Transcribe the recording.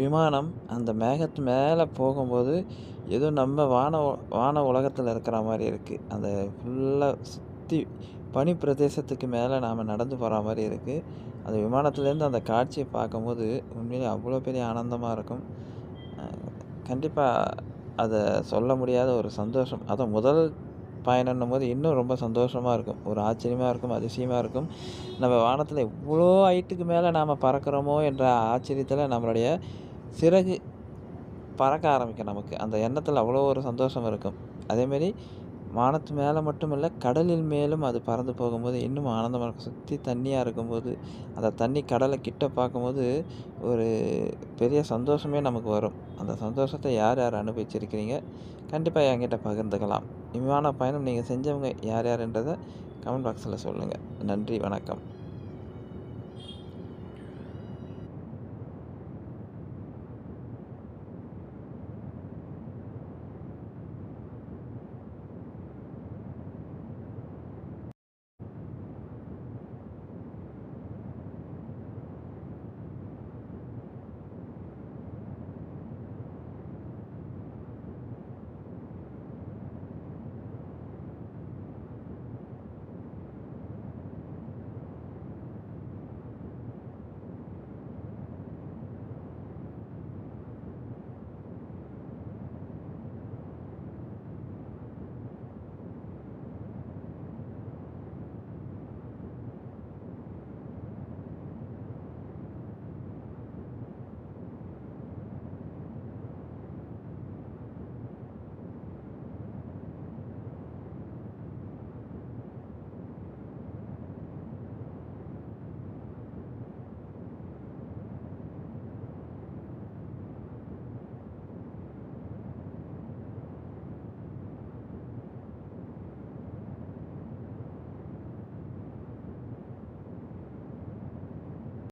விமானம் அந்த மேகத்து மேலே போகும்போது ஏதோ நம்ம வான வான உலகத்தில் இருக்கிற மாதிரி இருக்குது அந்த ஃபுல்லாக சுற்றி பனி பிரதேசத்துக்கு மேலே நாம் நடந்து போகிற மாதிரி இருக்குது அந்த விமானத்துலேருந்து அந்த காட்சியை பார்க்கும்போது உண்மையிலே அவ்வளோ பெரிய ஆனந்தமாக இருக்கும். கண்டிப்பாக அதை சொல்ல முடியாத ஒரு சந்தோஷம். அதை முதல் பயணம்னும் போது இன்னும் ரொம்ப சந்தோஷமாக இருக்கும். ஒரு ஆச்சரியமாக இருக்கும் அதிசயமாக இருக்கும். நம்ம வானத்தில் இவ்வளோ ஹைட்டுக்கு மேலே நாம் பறக்கிறோமோ என்ற ஆச்சரியத்தில் நம்மளுடைய சிறகு பறக்க ஆரம்பிக்கும் நமக்கு. அந்த எண்ணத்தில் அவ்வளோ ஒரு சந்தோஷம் இருக்கும். அதேமாரி வானத்து மேலே மட்டும் இல்லை கடலில் மேலும் அது பறந்து போகும்போது இன்னும் ஆனந்தமாக இருக்கும். சுற்றி தண்ணியாக இருக்கும்போது அந்த தண்ணி கடலை கிட்ட பார்க்கும்போது ஒரு பெரிய சந்தோஷமே நமக்கு வரும். அந்த சந்தோஷத்தை யார் யார் அனுபவிச்சிருக்கிறீங்க? கண்டிப்பாக என்கிட்ட பகிர்ந்துக்கலாம். விமான பயணம் நீங்கள் செஞ்சவங்க யார் யாருன்றதை கமெண்ட் பாக்ஸில் சொல்லுங்கள் நன்றி வணக்கம்.